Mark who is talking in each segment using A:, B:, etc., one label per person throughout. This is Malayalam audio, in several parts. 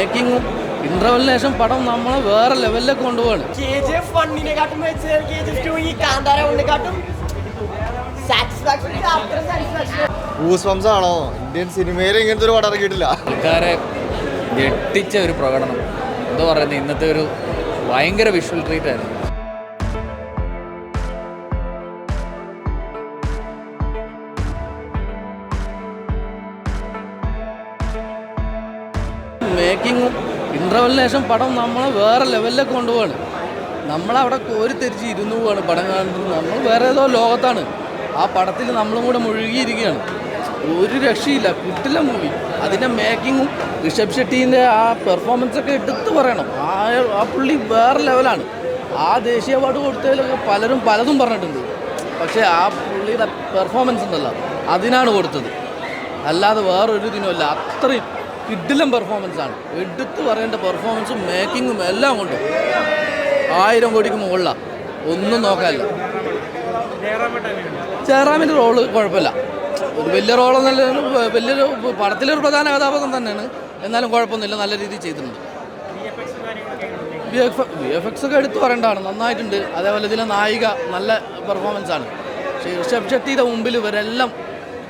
A: മേക്കിങ്ങും ഇന്റർവെല്ലിന് ശേഷം പടം നമ്മളെ വേറെ ലെവലിലേക്ക് കൊണ്ടുപോവാണ്.
B: കെ ജി എഫ് വണ്ണിനെക്കാട്ടും വെച്ച് കെ ജി എഫ് ടു ഈ കാന്താര ഒന്നിനെക്കാട്ടും സാറ്റിസ്ഫാക്ഷൻ അത്ര സാറ്റിസ്ഫാക്ഷൻ
C: ഗൂസ് ബംസ് ആണോ? ഇന്ത്യൻ സിനിമയിൽ ഇങ്ങനത്തെ ഒരു പടം ഇറങ്ങിയിട്ടില്ല.
D: ആൾക്കാരെ ഞെട്ടിച്ച ഒരു പ്രകടനം. എന്താ പറയുന്നത് ഇന്നത്തെ ഒരു ഭയങ്കര വിഷ്വൽ ട്രീറ്റ് ആയിരുന്നു.
A: മേക്കിങ്ങും ഇന്റർവെല്ലിന് ശേഷം പടം നമ്മളെ വേറെ ലെവലിലേക്ക് കൊണ്ടുപോവാണ്. നമ്മളവിടെ കോരി തിരിച്ച് ഇരുന്നു പോവാണ് പടം കാണുന്നത്. നമ്മൾ വേറെ ഏതോ ലോകത്താണ്. ആ പടത്തിൽ നമ്മളും കൂടെ മുഴുകിയിരിക്കുകയാണ്. ഒരു രക്ഷയില്ല. കിട്ടില്ല മൂവി അതിന്റെ മേക്കിങ്ങും ഋഷഭ് ഷെട്ടീന്റെ ആ പെർഫോമൻസൊക്കെ എടുത്തു പറയണം. ആ ആ പുള്ളി വേറെ ലെവലാണ് ആ ദേശീയ അവാർഡ് കൊടുത്തതിലൊക്കെ പലരും പലതും പറഞ്ഞിട്ടുണ്ട്. പക്ഷേ ആ പുള്ളിയുടെ പെർഫോമൻസ് ഉണ്ടല്ലോ അതിനാണ് കൊടുത്തത്. അല്ലാതെ വേറൊരു ഇതിനുമല്ല. അത്രയും കിഡിലം പെർഫോമൻസാണ് എടുത്തു പറയേണ്ട പെർഫോമൻസും മേക്കിങ്ങും എല്ലാം കൊണ്ട് ആയിരം കോടിക്ക് മുകളിലാണ് ഒന്നും നോക്കാനില്ല. ജയറാമിന്റെ റോൾ കുഴപ്പമില്ല. ഒരു വലിയ റോളെന്നല്ല വലിയൊരു പടത്തിലൊരു പ്രധാന കഥാപാത്രം തന്നെയാണ്. എന്നാലും കുഴപ്പമൊന്നുമില്ല നല്ല രീതിയിൽ ചെയ്തിട്ടുണ്ട്. വി എഫ് എക്സ് ഒക്കെ എടുത്തു പറയേണ്ടതാണ്. നന്നായിട്ടുണ്ട്. അതേപോലെ ഇതിലെ നായിക നല്ല പെർഫോമൻസാണ് പക്ഷേ ഋഷഭ് ഷെട്ടിയുടെ മുമ്പിൽ ഇവരെല്ലാം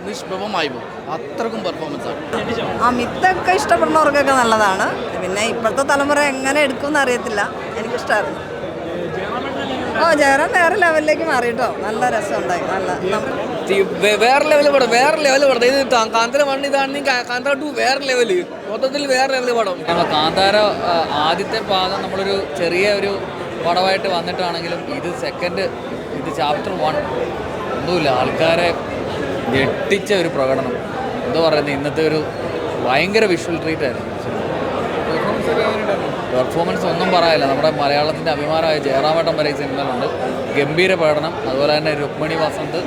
A: നിഷ്പ്രഭമായി പോകും. അത്രക്കും പെർഫോമൻസ് ആണ്.
E: ആ മിത്തൊക്കെ ഇഷ്ടപ്പെടുന്നവർക്കൊക്കെ നല്ലതാണ്. പിന്നെ ഇപ്പോഴത്തെ തലമുറ എങ്ങനെ എടുക്കുമെന്ന് അറിയത്തില്ല. എനിക്കിഷ്ടമായിരുന്നു ഓ ജയറാം വേറെ ലെവലിലേക്ക് മാറിയിട്ടോ. നല്ല രസമുണ്ടായി. നല്ല
F: വേറെ ലെവൽ പടം വേറെ ലെവൽ പടം. ഇത് കാന്താര വൺ ഇതാണെങ്കിൽ കാന്താര ടു വേറെ ലെവൽ മൊത്തത്തിൽ വേറെ ലെവൽ പടം.
D: നമ്മൾ കാന്താര ആദ്യത്തെ പാദം നമ്മളൊരു ചെറിയ ഒരു പടമായിട്ട് വന്നിട്ടാണെങ്കിലും ഇത് സെക്കൻഡ് ഇത് ചാപ്റ്റർ വൺ ഒന്നുമില്ല. ആൾക്കാരെ ഞെട്ടിച്ച ഒരു പ്രകടനം. എന്താ പറയുന്നത് ഇന്നത്തെ ഒരു ഭയങ്കര വിഷ്വൽ ട്രീറ്റ് ആയിരുന്നു. പെർഫോമൻസ് ഒന്നും പറയാനില്ല. നമ്മുടെ മലയാളത്തിന്റെ അഭിമാനമായ ജയറാമേട്ടൻ വരെ ഈ സിനിമയിലുണ്ട്. ഗംഭീര പ്രകടനം. അതുപോലെ തന്നെ രുക്മിണി വസന്ത്.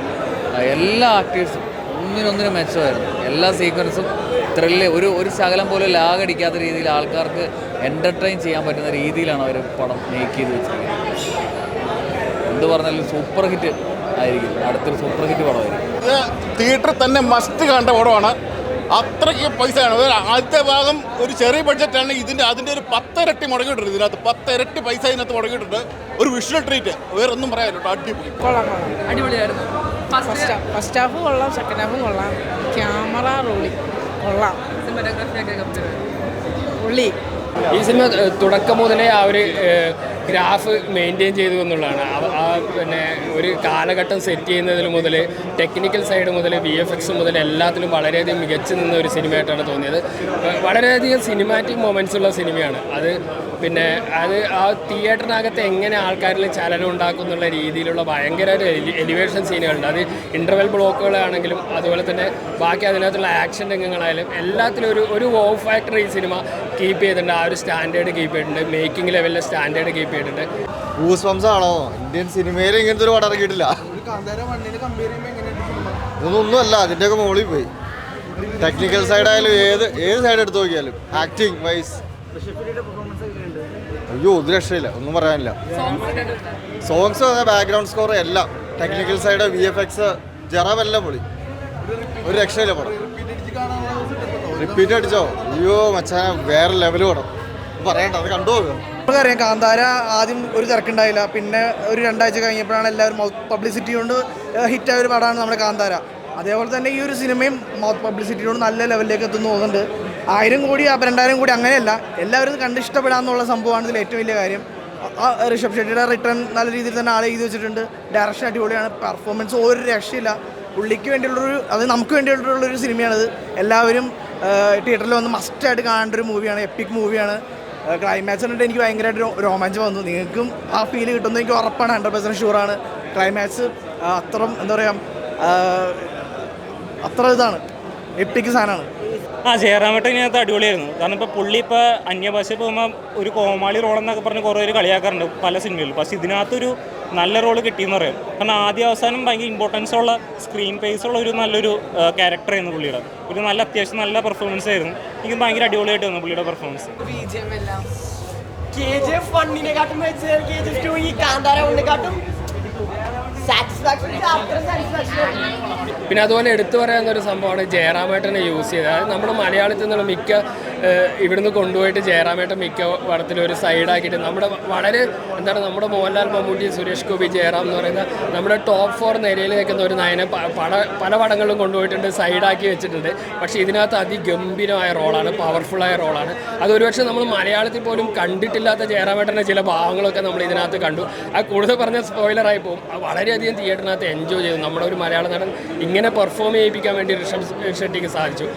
D: എല്ലാ ആക്ടേഴ്സും ഒന്നിനൊന്നിനും മെച്ചമായിരുന്നു. എല്ലാ സീക്വൻസും ത്രില്ല് ഒരു ഒരു ശകലം പോലും ലാഗടിക്കാത്ത രീതിയിൽ ആൾക്കാർക്ക് എന്റർടൈൻ ചെയ്യാൻ പറ്റുന്ന രീതിയിലാണ് അവർ പടം മേക്ക് ചെയ്ത് വെച്ചിരിക്കുന്നത്. എന്ത് പറഞ്ഞാലും സൂപ്പർ ഹിറ്റ് ആയിരിക്കും അടുത്തൊരു സൂപ്പർ ഹിറ്റ് പടമായിരിക്കും.
G: ഇത് തിയേറ്ററിൽ തന്നെ മസ്റ്റ് കണ്ട പടമാണ്. അത്രയ്ക്ക് പൈസയാണ്. ഒരു ആദ്യത്തെ ഭാഗം ഒരു ചെറിയ ബഡ്ജറ്റാണ് ഇതിന്റെ അതിന്റെ ഒരു പത്തിരട്ടി മുടങ്ങിയിട്ടുണ്ട് ഇതിനകത്ത്. പത്തിരട്ടി പൈസ ഇതിനകത്ത് മുടങ്ങിയിട്ടുണ്ട്. ഒരു വിഷ്വൽ ട്രീറ്റ് വേറെ ഒന്നും പറയാനില്ല അടിപൊളി.
H: അടിപൊളിയായിരുന്നു. ഫസ്റ്റ് ഹാഫ് ഫസ്റ്റ് ഹാഫ് കൊള്ളാം സെക്കൻഡ് ഹാഫും കൊള്ളാം. ക്യാമറ റോളി കൊള്ളാം.
I: ഈ സിനിമ തുടക്കം മുതലേ ആ ഒരു ഗ്രാഫ് മെയിന്റെയിൻ ചെയ്തു എന്നുള്ളതാണ്. ആ- പിന്നെ ഒരു കാലഘട്ടം സെറ്റ് ചെയ്യുന്നതിൽ മുതൽ ടെക്നിക്കൽ സൈഡ് മുതൽ വി എഫ് എക്സ് മുതൽ എല്ലാത്തിലും വളരെയധികം മികച്ചു നിന്ന ഒരു സിനിമയായിട്ടാണ് തോന്നിയത്. വളരെയധികം സിനിമാറ്റിക് മൊമെന്റ്സ് ഉള്ള സിനിമയാണ് അത് പിന്നെ അത് ആ തിയേറ്ററിനകത്ത് എങ്ങനെ ആൾക്കാരിൽ ചലനം ഉണ്ടാക്കും എന്നുള്ള രീതിയിലുള്ള ഭയങ്കര ഒരു എലി- എലിവേഷൻ സീനുകളുണ്ട് അത് ഇന്റർവെൽ ബ്ലോക്കുകളാണെങ്കിലും അതുപോലെ തന്നെ ബാക്കി അതിനകത്തുള്ള ആക്ഷൻ രംഗങ്ങളായാലും എല്ലാത്തിലും ഒരു ഒരു വോ ഫാക്ടർ ഈ സിനിമ കീപ്പ് ചെയ്തിട്ടുണ്ട്. ആ ഒരു സ്റ്റാൻഡേർഡ് കീപ്പ് ചെയ്തിട്ടുണ്ട്. മേക്കിംഗ് ലെവലിലെ സ്റ്റാൻഡേർഡ് കീപ്പ് ചെയ്തിട്ടുണ്ട്
C: ഗൂസ് ബംസ് ആണോ? ഇന്ത്യൻ സിനിമയിൽ ഇങ്ങനത്തെ ഒരു പടം ഇറങ്ങിയിട്ടില്ല. ഇതൊന്നും ഒന്നുമല്ല അതിന്റെയൊക്കെ മുകളിൽ പോയി. ടെക്നിക്കൽ സൈഡ് ആയാലും ഏത് ഏത് സൈഡ് എടുത്തു നോക്കിയാലും ആക്ടിങ് വൈസ് അയ്യോ ഒരു രക്ഷയില്ല ഒന്നും പറയാനില്ല. സോങ്സ് ബാക്ക്ഗ്രൗണ്ട് സ്കോർ എല്ലാം. Technical side V F X ജറാവല്ല പൊളി. ഒരു രക്ഷയില്ല പടം. റിപ്പീറ്റ് അടിച്ചോ അയ്യോ മച്ചാ വേറെ ലെവൽ പടം. പറയണ്ട അത് കണ്ടു നോക്കുക
J: നമുക്കറിയാം കാന്താര ആദ്യം ഒരു തിരക്കുണ്ടായില്ല. പിന്നെ ഒരു രണ്ടാഴ്ച കഴിഞ്ഞപ്പോഴാണ് എല്ലാവരും മൗത്ത് പബ്ലിസിറ്റി കൊണ്ട് ഹിറ്റായ ഒരു പടമാണ് നമ്മുടെ കാന്താര. അതേപോലെ തന്നെ ഈ ഒരു സിനിമയും മൗത്ത് പബ്ലിസിറ്റി കൊണ്ട് നല്ല ലെവലിലേക്ക് എത്തുന്നു തോന്നുന്നുണ്ട്. ആയിരം കോടി രണ്ടായിരം കോടി അങ്ങനെയല്ല. എല്ലാവരും കണ്ട് ഇഷ്ടപ്പെടാമെന്നുള്ള സംഭവമാണ് ഇതിൽ ഏറ്റവും വലിയ കാര്യം. ഋഷഭ് ഷെട്ടിയുടെ റിട്ടേൺ നല്ല രീതിയിൽ തന്നെ ആളെ എഴുതി വെച്ചിട്ടുണ്ട്. ഡയറക്ഷൻ അടിപൊളിയാണ് പെർഫോമൻസ് ഒരു രക്ഷയില്ല. പുള്ളിക്ക് വേണ്ടിയുള്ളൊരു അത് നമുക്ക് വേണ്ടിയിട്ടുള്ളൊരു സിനിമയാണിത്. എല്ലാവരും തിയേറ്ററിൽ വന്ന് മസ്റ്റായിട്ട് കാണേണ്ട ഒരു മൂവിയാണ് എപ്പിക് മൂവിയാണ് ക്ലൈമാക്സ് കണ്ടിട്ട് എനിക്ക് ഭയങ്കരമായിട്ട് രോമാഞ്ചം വന്നു. നിങ്ങൾക്കും ആ ഫീൽ കിട്ടുന്നു എനിക്ക് ഉറപ്പാണ് ഹൺഡ്രഡ് പെർസെന്റ് ഷുവറാണ് ക്ലൈമാക്സ് അത്രയും എന്താ പറയുക അത്ര ഇതാണ്. എപ്പിക്ക് സാധനമാണ്.
K: ആ ജയറാമേട്ടൻ ഇതിനകത്ത് അടിപൊളിയായിരുന്നു. കാരണം ഇപ്പോൾ പുള്ളി ഇപ്പോൾ അന്യഭാഷ പോകുമ്പോൾ ഒരു കോമാളി റോൾ എന്നൊക്കെ പറഞ്ഞ് കുറേ പേര് കളിയാക്കാറുണ്ട് പല സിനിമയിലും പക്ഷേ ഇതിനകത്തൊരു നല്ല റോൾ കിട്ടിയെന്ന് പറയാം. കാരണം ആദ്യ അവസാനം ഭയങ്കര ഇമ്പോർട്ടൻസ് ഉള്ള സ്ക്രീൻ പേസ് ഉള്ള ഒരു നല്ലൊരു ക്യാരക്ടറായിരുന്നു പുള്ളിയുടെ. ഒരു നല്ല അത്യാവശ്യം നല്ല പെർഫോമൻസ് ആയിരുന്നു. എനിക്ക് ഭയങ്കര അടിപൊളിയായിട്ട് വന്നു പുള്ളിയുടെ പെർഫോമൻസ്
B: സാറ്റിസ്ഫാക്ഷൻ
I: പിന്നെ അതുപോലെ എടുത്തു പറയാവുന്ന ഒരു സംഭവമാണ് ജയറാമേട്ടനെ യൂസ് ചെയ്തത്. അതായത് നമ്മുടെ മലയാളത്തിൽ നിന്നുള്ള മിക്ക ഇവിടുന്ന് കൊണ്ടുപോയിട്ട് ജയറാമേട്ട മിക്ക വടത്തിലൊരു സൈഡാക്കിയിട്ട് നമ്മുടെ വളരെ എന്താണ് നമ്മുടെ മോഹൻലാൽ മമ്മൂട്ടി സുരേഷ് ഗോപി ജയറാം എന്ന് പറയുന്ന നമ്മുടെ ടോപ്പ് ഫോർ നിരയിൽ നിൽക്കുന്ന ഒരു നയനെ പട പല പടങ്ങളിലും കൊണ്ടുപോയിട്ടുണ്ട് സൈഡാക്കി വെച്ചിട്ടുണ്ട്. പക്ഷേ ഇതിനകത്ത് അതിഗംഭീരമായ റോളാണ് പവർഫുള്ളായ റോളാണ്. അത് നമ്മൾ മലയാളത്തിൽ പോലും കണ്ടിട്ടില്ലാത്ത ജയറാമേട്ടന്റെ ചില ഭാവങ്ങളൊക്കെ നമ്മൾ ഇതിനകത്ത് കണ്ടു. ആ കൂടുതൽ പറഞ്ഞ സ്പോയിലറായി പോകും. വളരെയധികം തിയേറ്ററിനകത്ത് എൻജോയ് ചെയ്തു. നമ്മുടെ ഒരു മലയാള നടൻ ഇങ്ങനെ പെർഫോം ചെയ്യിപ്പിക്കാൻ വേണ്ടി ഋഷഭ് ഷെട്ടിക്ക് സാധിച്ചു.